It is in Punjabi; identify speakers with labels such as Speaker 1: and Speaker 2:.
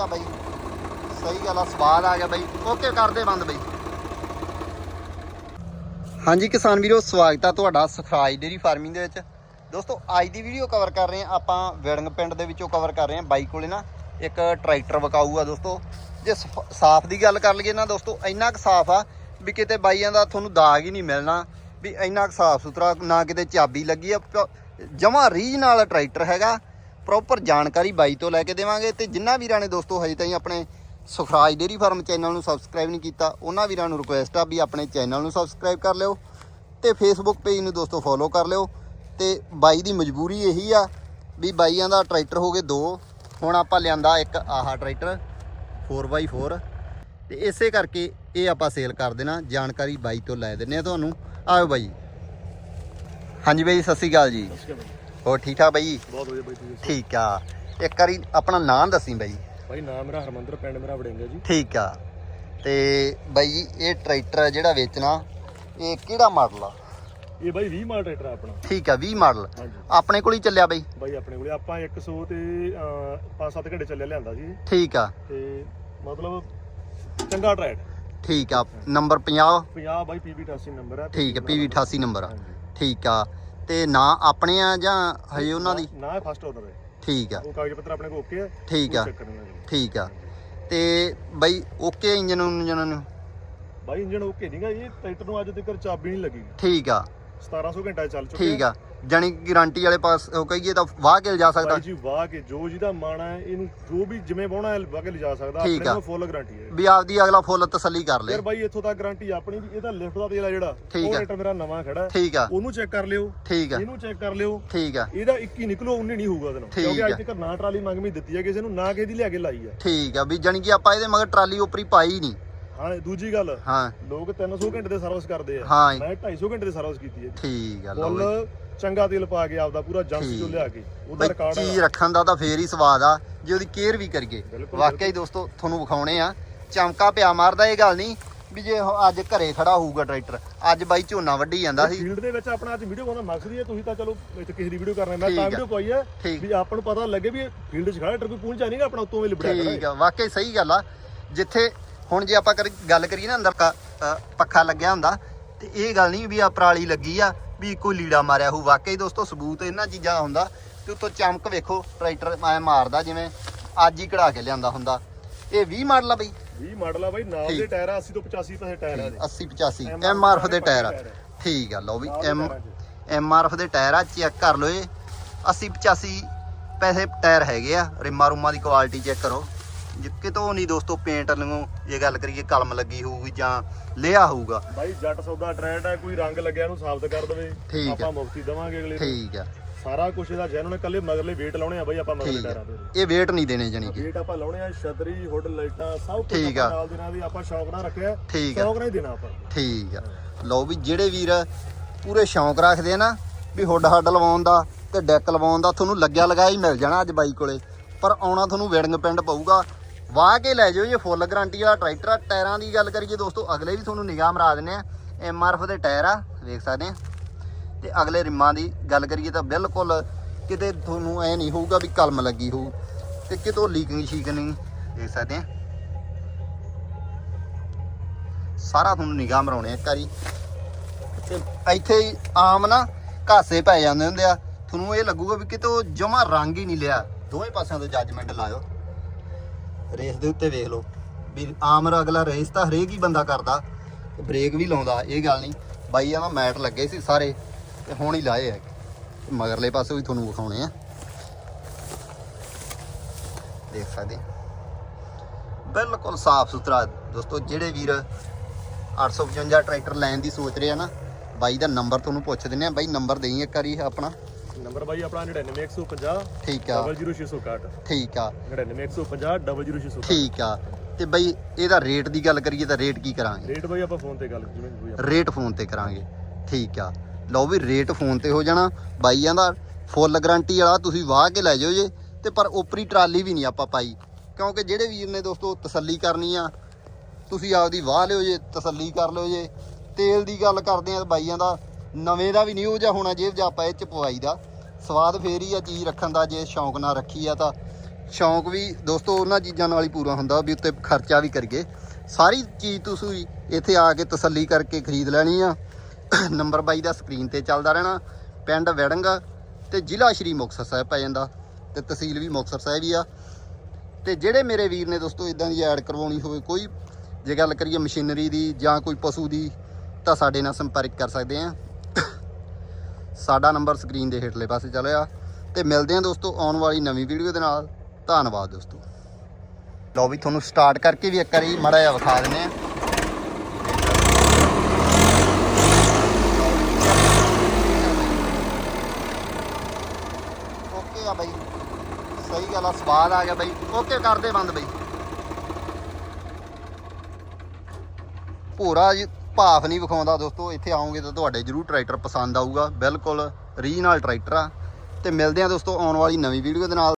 Speaker 1: ਗਿਆ ਬਾਈ। ਸਹੀ ਗੱਲ ਆ ਸਵਾਦ ਆ ਗਿਆ ਬਾਈ। ਓਕੇ, ਕਰਦੇ ਬੰਦ ਬਾਈ। ਹਾਂਜੀ ਕਿਸਾਨ ਵੀਰੋ, ਸਵਾਗਤ ਆ ਤੁਹਾਡਾ ਸਖਰਾਜ ਡੇਰੀ ਫਾਰਮਿੰਗ ਦੇ ਵਿੱਚ। ਦੋਸਤੋ, ਅੱਜ ਦੀ ਵੀਡੀਓ ਕਵਰ ਕਰ ਰਹੇ ਆ ਆਪਾਂ, ਵਿੜੰਗ ਪਿੰਡ ਦੇ ਵਿੱਚੋਂ ਕਵਰ ਕਰ ਰਹੇ ਆ ਬਾਈ ਕੋਲੇ ਨਾ। ਇੱਕ ਟਰੈਕਟਰ ਵਿਕਾਊ ਆ ਦੋਸਤੋ। ਜੇ ਸਫ- ਸਾਫ਼ ਦੀ ਗੱਲ ਕਰ ਲਈਏ ਨਾ ਦੋਸਤੋ, ਇੰਨਾ ਕੁ ਸਾਫ਼ ਆ ਵੀ ਕਿਤੇ ਬਾਈਆਂ ਦਾ ਤੁਹਾਨੂੰ ਦਾਗ ਹੀ ਨਹੀਂ ਮਿਲਣਾ। ਵੀ ਇੰਨਾ ਕੁ ਸਾਫ਼ ਸੁਥਰਾ ਨਾ ਕਿਤੇ ਚਾਬੀ ਲੱਗੀ ਆ। ਜਮਾ ਰੀਜ ਨਾਲ ਟਰੈਕਟਰ ਹੈਗਾ। ਪ੍ਰੋਪਰ ਜਾਣਕਾਰੀ ਬਾਈ ਤੋਂ ਲੈ ਕੇ ਦੇਵਾਂਗੇ ਤੇ ਜਿੰਨਾ ਵੀਰਾਂ ਨੇ ਦੋਸਤੋ ਹਜੇ ਤਾਈਂ ਆਪਣੇ ਸੁਖਰਾਜ ਡੇਰੀ ਫਾਰਮ ਚੈਨਲ ਨੂੰ ਸਬਸਕ੍ਰਾਈਬ ਨਹੀਂ ਕੀਤਾ, ਉਹਨਾਂ ਵੀਰਾਂ ਨੂੰ ਰਿਕੁਐਸਟ ਆ ਵੀ ਆਪਣੇ ਚੈਨਲ ਨੂੰ ਸਬਸਕ੍ਰਾਈਬ ਕਰ ਲਿਓ ਤੇ ਫੇਸਬੁੱਕ ਪੇਜ ਨੂੰ ਦੋਸਤੋ ਫੋਲੋ ਕਰ ਲਿਓ ਤੇ ਬਾਈ ਦੀ ਮਜਬੂਰੀ ਇਹੀ ਆ ਵੀ ਬਾਈਆਂ ਦਾ ਟਰੈਕਟਰ ਹੋ ਗਏ ਦੋ, ਹੁਣ ਆਪਾਂ ਲਿਆਂਦਾ ਇੱਕ ਆਹਾ ਟਰੈਕਟਰ 4x4 ਤੇ ਇਸੇ ਕਰਕੇ ਇਹ ਆਪਾਂ ਸੇਲ ਕਰ ਦੇਣਾ, ਜਾਣਕਾਰੀ ਬਾਈ ਤੋਂ ਲੈ ਦਿੰਨੇ ਆ ਤੁਹਾਨੂੰ। ਆਓ ਬਾਈ। ਹਾਂਜੀ ਬਾਈ, ਸਤਿ ਸ਼੍ਰੀ ਅਕਾਲ ਜੀ। ਹੋਰ ਠੀਕ ਠਾਕ ਬਾਈ
Speaker 2: ਬਹੁਤ ਵਧੀਆ ਬਾਈ ਤੁਸੀਂ
Speaker 1: ਠੀਕ ਆ। ਇੱਕ ਵਾਰੀ ਆਪਣਾ ਨਾਮ ਦੱਸੀ ਬਾਈ।
Speaker 2: ਬਾਈ ਨਾਮ ਮੇਰਾ ਹਰਮੰਦਰ ਪਿੰਡ ਮੇਰਾ ਵੜਿੰਗਾ ਜੀ।
Speaker 1: ਠੀਕ ਆ। ਤੇ ਬਾਈ ਜੀ ਇਹ ਟਰੈਕਟਰ ਜਿਹੜਾ ਵੇਚਣਾ ਇਹ ਕਿਹੜਾ ਮਾਡਲ ਆ?
Speaker 2: ਇਹ ਬਾਈ 20 ਮਾਲ ਟਰੈਕਟਰ ਆ ਆਪਣਾ।
Speaker 1: ਠੀਕ ਆ 20 ਮਾਡਲ।
Speaker 2: ਹਾਂਜੀ।
Speaker 1: ਆਪਣੇ ਕੋਲ ਹੀ ਚੱਲਿਆ ਬਾਈ?
Speaker 2: ਬਾਈ ਆਪਣੇ ਕੋਲੇ ਆਪਾਂ 100 ਤੇ 5-7 ਘੰਟੇ ਚੱਲਿਆ ਲਿਆਂਦਾ ਸੀ।
Speaker 1: ਠੀਕ ਆ।
Speaker 2: ਤੇ ਮਤਲਬ ਚੰਗਾ ਟਰੈਕ
Speaker 1: ਠੀਕ ਆ। ਨੰਬਰ 50
Speaker 2: 50 ਬਾਈ ਪੀਬੀ 88 ਨੰਬਰ ਆ
Speaker 1: ਠੀਕ ਆ ਪੀਵੀ 88 ਨੰਬਰ ਆ।
Speaker 2: ਹਾਂਜੀ।
Speaker 1: ਠੀਕ ਆ। ਤੇ ਨਾ ਆਪਣੇ ਆ ਜਾਂ ਹਜੇ ਉਹਨਾਂ ਦੀ?
Speaker 2: ਨਾ ਫਸਟ ਆਰਡਰ ਹੈ।
Speaker 1: ਠੀਕ ਆ।
Speaker 2: ਉਹ ਕਾਗਜ਼ ਪੱਤਰ ਆਪਣੇ ਕੋਲ ਓਕੇ ਆ
Speaker 1: ਠੀਕ ਆ। ਠੀਕ ਆ। ਤੇ ਬਾਈ ਓਕੇ ਇੰਜਨ ਇੰਜਨ ਨੂੰ?
Speaker 2: ਬਾਈ ਇੰਜਨ ਓਕੇ ਨਹੀਂਗਾ ਇਹ ਟਰੈਕਟਰ ਨੂੰ ਅੱਜ ਤੱਕ ਚਾਬੀ ਨਹੀਂ ਲੱਗੀ।
Speaker 1: ਠੀਕ ਆ।
Speaker 2: 1700 ਘੰਟਾ ਚੱਲ ਚੁੱਕਿਆ।
Speaker 1: ਠੀਕ ਆ। ਜਾਨੀ ਗਾਰੰਟੀ ਵਾਲੇ ਪਾਸ ਉਹ ਕਹੀਏ ਤਾਂ ਵਾਹ ਕੇ ਲਿਜਾ ਸਕਦਾ।
Speaker 2: ਜੀ ਵਾਹ ਕੇ ਜੋ ਜਿਹਦਾ ਮਾਣਾ ਹੈ ਇਹਨੂੰ ਜੋ ਵੀ ਜਿਵੇਂ ਬਾਉਣਾ ਹੈ ਵਾਹ ਕੇ ਲਿਜਾ ਸਕਦਾ।
Speaker 1: ਠੀਕ
Speaker 2: ਆਪਣੇ
Speaker 1: ਆ।
Speaker 2: ਫੁੱਲ ਗਾਰੰਟੀ ਹੈ।
Speaker 1: ਵੀ ਆਪਦੀ ਅਗਲਾ ਫੁੱਲ ਤਸੱਲੀ ਕਰ ਲੇ।
Speaker 2: ਯਾਰ ਬਾਈ ਇੱਥੋਂ ਤੱਕ ਗਾਰੰਟੀ ਆਪਣੀ ਵੀ ਇਹਦਾ ਲਿਫਟ ਦਾ ਤੇਲ ਆ ਜਿਹੜਾ।
Speaker 1: ਠੀਕ
Speaker 2: ਉਹ। ਰੇਟਰ ਮੇਰਾ ਨਵਾਂ ਖੜਾ ਹੈ।
Speaker 1: ਠੀਕ ਆ।
Speaker 2: ਉਹਨੂੰ ਚੈੱਕ ਕਰ ਲਿਓ।
Speaker 1: ਠੀਕ ਆ।
Speaker 2: ਇਹਨੂੰ ਚੈੱਕ ਕਰ ਲਿਓ।
Speaker 1: ਠੀਕ ਆ।
Speaker 2: ਇਹਦਾ 21 ਨਿਕਲੋ 19 ਨਹੀਂ ਹੋਊਗਾ
Speaker 1: ਠੀਕ
Speaker 2: ਕਿਉਂਕਿ। ਅੱਜ ਤੱਕ ਨਾ ਟਰਾਲੀ ਮੰਗਵੀਂ ਦਿੱਤੀ ਹੈ ਕਿਸੇ ਨੂੰ ਨਾ ਕਿਸੇ ਦੀ ਲਿਆ ਕੇ ਲਾਈ ਆ।
Speaker 1: ਠੀਕ ਆ। ਵੀ ਜਾਨੀ ਕਿ ਆਪਾਂ ਇਹਦੇ ਮਗਰ ਟਰਾਲੀ ਉਪਰੀ ਪਾਈ ਨਹੀਂ।
Speaker 2: ਹਾਂ ਦੂਜੀ ਗੱਲ।
Speaker 1: ਹਾਂ।
Speaker 2: ਲੋਕ 300 ਘੰਟੇ ਦੇ ਸਰਵਿਸ ਕਰਦੇ ਆ।
Speaker 1: ਹਾਂ।
Speaker 2: ਮੈਂ 250 ਘੰਟੇ ਦੇ ਸਰਵਿਸ ਕੀਤੀ ਹੈ।
Speaker 1: ਠੀਕ ਆ ਲਓ ਬਈ
Speaker 2: ਫੁੱਲ ਚੰਗਾ ਤੇਲ ਪਾ ਕੇ ਆਪਦਾ ਪੂਰਾ ਜੰਸ। ਚੋਂ ਲਿਆ ਕੇ ਉਹਦਾ ਰਿਕਾਰਡ
Speaker 1: ਚੀਜ਼ ਰੱਖਣ ਦਾ ਤਾਂ ਫੇਰ ਹੀ ਸਵਾਦ ਆ ਜੇ ਉਹਦੀ ਕੇਅਰ ਵੀ ਕਰੀਏ। ਹੀ ਦੋਸਤੋ ਤੁਹਾਨੂੰ ਵਿਖਾਉਣੇ ਆ। ਚਮਕਾ ਪਿਆ ਮਾਰਦਾ ਇਹ ਗੱਲ ਨਹੀਂ ਵੀ ਜੇ ਅੱਜ ਘਰੇ ਖੜਾ ਹੋਊਗਾ ਟਰੈਕਟਰ ਅੱਜ ਬਾਈ ਝੋਨਾ ਵੱਢੀ ਜਾਂਦਾ ਸੀ।
Speaker 2: ਫੀਲਡ ਦੇ ਵਿੱਚ ਆਪਣਾ ਅੱਜ ਵੀਡੀਓ ਦਾ ਮਕਸਦ ਹੀ ਹੈ ਤੁਸੀਂ ਤਾਂ ਚਲੋ ਇੱਥੇ ਕਿਸੇ ਦੀ ਵੀਡੀਓ ਕਰ ਰਹੇ ਮੈਂ ਤਾਂ। ਵੀਡੀਓ ਪਾਈ ਹੈ ਵੀ ਆਪਾਂ ਨੂੰ ਪਤਾ ਲੱਗੇ ਵੀ ਫੀਲਡ 'ਚ ਖੜਾ ਟਰ ਕੋਈ ਪਹੁੰਚਾ ਨਹੀਂਗਾ ਆਪਣਾ ਉੱਤੋਂ ਵੀ ਲਿਬੜਿਆ ਖੜਾ
Speaker 1: ਠੀਕ ਆ ਵਾਕਿਆ ਹੀ ਸਹੀ ਗੱਲ ਆ। ਜਿੱਥੇ ਹੁਣ ਜੇ ਆਪਾਂ ਕਰ- ਗੱਲ ਕਰੀਏ ਨਾ ਅੰਦਰ ਪੱਖਾ ਲੱਗਿਆ ਹੁੰਦਾ ਤੇ ਇਹ ਗੱਲ ਨਹੀਂ ਵੀ ਆ ਪਰਾਲੀ ਲੱਗੀ ਆ ਵੀ ਕੋਈ ਲੀੜਾ ਮਾਰਿਆ ਹੋਊ। ਵਾਕਿਆ ਹੀ ਦੋਸਤੋ ਸਬੂਤ ਇਹਨਾਂ ਚੀਜ਼ਾਂ ਦਾ ਹੁੰਦਾ ਤੇ ਉੱਤੋਂ ਚਮਕ ਵੇਖੋ ਟਰੈਕਟਰ ਐ ਮਾਰਦਾ ਜਿਵੇਂ ਅੱਜ ਹੀ ਕਢਾ ਕੇ ਲਿਆਂਦਾ ਹੁੰਦਾ। ਇਹ 20 ਮਾਡਲ ਆ ਬਈ।
Speaker 2: 20 ਮਾਡਲ ਆ ਬਾਈ ਨਾਲ। ਦੇ ਟਾਇਰ ਆ 80 ਤੋਂ 85 ਪੈਸੇ ਟਾਇਰ ਆ ਇਹਦੇ
Speaker 1: 80 85
Speaker 2: MRF
Speaker 1: ਐਮ ਆਰ ਐਫ ਦੇ ਟਾਇਰ ਆ। ਠੀਕ ਆ ਲਓ ਵੀ ਐਮ। ਐਮ ਆਰ ਐਫ ਦੇ ਟਾਇਰ ਆ ਚੈੱਕ ਕਰ ਲਓ ਇਹ। 80 85 ਪੈਸੇ ਟਾਇਰ ਹੈਗੇ ਆ। ਰਿਮਾ ਰੁਮਾ ਦੀ ਕੁਆਲਿਟੀ ਚੈੱਕ ਕਰੋ। ਕਿਤੋਂ ਨਹੀਂ ਦੋਸਤੋ ਪੇਂਟ ਨੂੰ ਜੇ ਗੱਲ ਕਰੀਏ ਕਲਮ ਲੱਗੀ ਹੋਊਗੀ ਜਾਂ ਲਿਆ ਹੋਊਗਾ।
Speaker 2: ਬਾਈ ਜੱਟ ਸੌਦਾ ਟ੍ਰੈਂਡ ਹੈ ਕੋਈ ਰੰਗ ਲੱਗਿਆ ਨੂੰ ਸਾਬਤ ਕਰ ਦੇਵੇ। ਆਪਾਂ ਮੁਫਤੀ ਦਵਾਂਗੇ ਅਗਲੇ
Speaker 1: ਠੀਕ ਆ।
Speaker 2: ਸਾਰਾ ਕੁਝ ਇਹਦਾ ਜੈਨੂਨ ਕੱਲੇ ਮਗਰਲੇ weight ਲਾਉਣੇ ਆ ਬਾਈ ਆਪਾਂ ਮਗਰਲੇ ਟਾਇਰਾਂ ਤੇ।
Speaker 1: ਇਹ ਵੇਟ ਨਹੀਂ ਦੇਣੇ ਜਾਨੀ ਕਿ।
Speaker 2: weight ਆਪਾਂ ਲਾਉਣੇ ਆ ਛਤਰੀ ਹੁੱਡ ਲਾਈਟਾਂ ਸਭ ਕੁਝ। ਆਪਾਂ ਨਾਲ ਦੇ ਨਾਲ ਹੀ ਆਪਾਂ ਸ਼ੌਕ ਨਾਲ ਰੱਖਿਆ। ਸ਼ੌਕ ਨਾਲ ਹੀ ਦੇਣਾ ਆਪਾਂ।
Speaker 1: ਠੀਕ ਆ। ਲਓ ਵੀ ਜਿਹੜੇ ਵੀਰ ਪੂਰੇ ਸ਼ੌਂਕ ਰੱਖਦੇ ਆ ਨਾ ਵੀ ਹੁੱਡ ਹੱਡ ਲਵਾਉਣ ਦਾ ਤੇ ਡੈਕ ਲਵਾਉਣ ਦਾ ਤੁਹਾਨੂੰ ਲੱਗਿਆ ਲਗਾਇਆ ਹੀ ਮਿਲ ਜਾਣਾ ਅੱਜ ਬਾਈ ਕੋਲੇ। ਪਰ ਆਉਣਾ ਤੁਹਾਨੂੰ ਵੇੜਿੰਗ ਪਿੰਡ ਪਊਗਾ। ਵਾਹ ਕੇ ਲੈ ਜਾਓ ਜੇ ਫੁੱਲ ਗਾਰੰਟੀ ਵਾਲਾ ਟਰੈਕਟਰ ਆ। ਟਾਇਰਾਂ ਦੀ ਗੱਲ ਕਰੀਏ ਦੋਸਤੋ, ਅਗਲੇ ਵੀ ਤੁਹਾਨੂੰ ਨਿਗਾਹ ਮਰਾ ਦਿੰਨੇ ਆ। ਐਮ ਆਰ ਐਫ ਦੇ ਟਾਇਰ ਆ, ਵੇਖ ਸਕਦੇ ਆ। ਤੇ ਅਗਲੇ ਰਿਮਾਂ ਦੀ ਗੱਲ ਕਰੀਏ ਤਾਂ ਬਿਲਕੁਲ ਕਿਤੇ ਤੁਹਾਨੂੰ ਐ ਨਹੀਂ ਹੋਊਗਾ ਵੀ ਕਲਮ ਲੱਗੀ ਹੋਊ ਤੇ ਕਿਤੋਂ ਲੀਕਿੰਗ ਨਹੀਂ ਦੇਖ ਸਕਦੇ ਆ। ਸਾਰਾ ਤੁਹਾਨੂੰ ਨਿਗਾਹ ਮਰਾਉਣੇ ਆ ਇੱਕ ਵਾਰੀ। ਤੇ ਇੱਥੇ ਆਮ ਨਾ ਘਾਸੇ ਪੈ ਜਾਂਦੇ ਹੁੰਦੇ ਆ। ਤੁਹਾਨੂੰ ਇਹ ਲੱਗੂਗਾ ਵੀ ਕਿਤੋਂ ਜਮਾ ਰੰਗ ਹੀ ਨਹੀਂ ਲਿਆ। ਦੋਵੇਂ ਪਾਸਿਆਂ ਤੋਂ ਜੱਜਮੈਂਟ ਲਾਇਓ। ਰੇਸ ਦੇ ਉੱਤੇ ਵੇਖ ਲਓ, ਵੀ ਆਮ ਅਗਲਾ ਰੇਸ ਤਾਂ ਹਰੇਕ ਹੀ ਬੰਦਾ ਕਰਦਾ, ਤੇ ਬ੍ਰੇਕ ਵੀ ਲਾਉਂਦਾ, ਇਹ ਗੱਲ ਨਹੀਂ। ਬਾਈ ਆ ਮੈਟ ਲੱਗੇ ਸੀ ਸਾਰੇ, ਤੇ ਹੁਣ ਹੀ ਲਾਏ ਆ। ਮਗਰਲੇ ਪਾਸੇ ਵੀ ਤੁਹਾਨੂੰ ਵਿਖਾਉਣੇ ਆ। ਦੇਖ ਸਕਦੇ ਬਿਲਕੁਲ ਸਾਫ਼ ਸੁਥਰਾ, ਦੋਸਤੋ, ਜਿਹੜੇ ਵੀਰ 855 ਟਰੈਕਟਰ ਲੈਣ ਦੀ ਸੋਚ ਰਹੇ ਆ ਨਾ, ਬਾਈ ਦਾ ਨੰਬਰ ਤੁਹਾਨੂੰ ਪੁੱਛ ਦਿੰਨੇ ਆ। ਬਾਈ, ਨੰਬਰ ਦੇਈ ਇੱਕ ਵਾਰੀ ਆਪਣਾ।
Speaker 2: ਨੰਬਰ ਬਾਈ ਆਪਣਾ 99150
Speaker 1: ਠੀਕ ਆ।
Speaker 2: 00661
Speaker 1: ਠੀਕ ਆ।
Speaker 2: 99150 00661
Speaker 1: ਠੀਕ ਆ। ਤੇ ਬਾਈ ਇਹਦਾ ਰੇਟ ਦੀ ਗੱਲ ਕਰੀਏ ਤਾਂ ਰੇਟ ਕੀ ਕਰਾਂਗੇ?
Speaker 2: ਰੇਟ ਬਾਈ ਆਪਾਂ ਫੋਨ ਤੇ ਗੱਲ ਜਿਵੇਂ ਹੋਈ ਆ।
Speaker 1: ਰੇਟ ਫੋਨ ਤੇ ਕਰਾਂਗੇ। ਠੀਕ ਆ। ਲਓ ਵੀ ਰੇਟ ਫੋਨ ਤੇ ਹੋ ਜਾਣਾ। ਬਾਈਆਂ ਦਾ ਫੁੱਲ ਗਾਰੰਟੀ ਵਾਲਾ ਤੁਸੀਂ ਵਾਹ ਕੇ ਲੈ ਜਾਓ ਜੇ। ਤੇ ਪਰ ਉਪਰੀ ਟਰਾਲੀ ਵੀ ਨਹੀਂ ਆਪਾਂ ਪਾਈ। ਕਿਉਂਕਿ ਜਿਹੜੇ ਵੀਰ ਨੇ ਦੋਸਤੋ ਤਸੱਲੀ ਕਰਨੀ ਆ ਤੁਸੀਂ ਆਪਦੀ ਵਾਹ ਲਿਓ ਜੇ ਤਸੱਲੀ ਕਰ ਲਿਓ ਜੇ। ਤੇਲ ਦੀ ਗੱਲ ਕਰਦੇ ਆ ਬਾਈਆਂ ਦਾ। ਨਵੇਂ ਦਾ ਵੀ ਨਹੀਂ, ਉਹ ਜਿਹਾ ਹੋਣਾ ਜੇਬ ਜਾਂ ਆਪਾਂ ਇਹ ਚ ਪਵਾਈ ਦਾ। ਸਵਾਦ ਫੇਰ ਹੀ ਆ ਚੀਜ਼ ਰੱਖਣ ਦਾ, ਜੇ ਸ਼ੌਂਕ ਨਾਲ ਰੱਖੀ ਆ ਤਾਂ। ਸ਼ੌਂਕ ਵੀ, ਦੋਸਤੋ, ਉਹਨਾਂ ਚੀਜ਼ਾਂ ਨਾਲ ਹੀ ਪੂਰਾ ਹੁੰਦਾ, ਵੀ ਉੱਤੇ ਖਰਚਾ ਵੀ ਕਰੀਏ। ਸਾਰੀ ਚੀਜ਼ ਤੁਸੀਂ ਇੱਥੇ ਆ ਕੇ ਤਸੱਲੀ ਕਰਕੇ ਖਰੀਦ ਲੈਣੀ ਆ। ਨੰਬਰ ਬਾਈ ਦਾ ਸਕਰੀਨ ਤੇ ਚੱਲਦਾ ਰਹਿਣਾ, ਪਿੰਡ ਵੜੰਗ ਤੇ ਜ਼ਿਲ੍ਹਾ ਸ਼੍ਰੀ ਮੁਕਤਸਰ ਸਾਹਿਬ ਪੈ ਜਾਂਦਾ। ਤੇ ਤਹਿਸੀਲ ਵੀ ਮੁਕਤਸਰ ਸਾਹਿਬ ਹੀ ਆ। ਤੇ ਜਿਹੜੇ ਮੇਰੇ ਵੀਰ ਨੇ ਦੋਸਤੋ ਇਦਾਂ ਦੀ ਐਡ ਕਰਵਾਉਣੀ ਹੋਵੇ, ਕੋਈ ਜੇ ਗੱਲ ਕਰੀਏ ਮਸ਼ੀਨਰੀ ਦੀ ਜਾਂ ਕੋਈ ਪਸ਼ੂ ਦੀ, ਤਾਂ ਸਾਡੇ ਨਾਲ ਸੰਪਰਕ ਕਰ ਸਕਦੇ ਆ। ਸਾਡਾ ਨੰਬਰ ਸਕਰੀਨ ਦੇ ਹੇਠਲੇ ਪਾਸੇ ਚੱਲਿਆ ਤੇ ਮਿਲਦੇ ਹਾਂ ਦੋਸਤੋ ਆਉਣ ਵਾਲੀ ਨਵੀਂ ਵੀਡੀਓ ਦੇ ਨਾਲ। ਧੰਨਵਾਦ ਦੋਸਤੋ। ਲਓ ਵੀ ਤੁਹਾਨੂੰ ਸਟਾਰਟ ਕਰਕੇ ਵੀ ਇੱਕ ਵਾਰੀ ਮੜਾ ਜਿਹਾ ਵਿਖਾ ਦਿੰਦੇ ਆ ਓਕੇ ਆ ਬਾਈ। ਸਹੀ ਗੱਲ ਆ, ਸਵਾਦ ਆ ਗਿਆ ਬਾਈ। ਓਕੇ, ਕਰਦੇ ਬੰਦ ਬਾਈ। ਭੂਰਾ ਜੀ। ਭਾਫ ਨਹੀਂ ਵਿਖਾਉਂਦਾ ਦੋਸਤੋ, ਇੱਥੇ ਆਓਗੇ ਤਾਂ ਤੁਹਾਡੇ ਜਰੂਰ ਟਰੈਕਟਰ ਪਸੰਦ ਆਊਗਾ। ਬਿਲਕੁਲ ਰੀਜਨਲ ਟਰੈਕਟਰ ਆ। ਤੇ ਮਿਲਦੇ ਆ ਦੋਸਤੋ ਆਉਣ ਵਾਲੀ ਨਵੀਂ ਵੀਡੀਓ ਦੇ ਨਾਲ।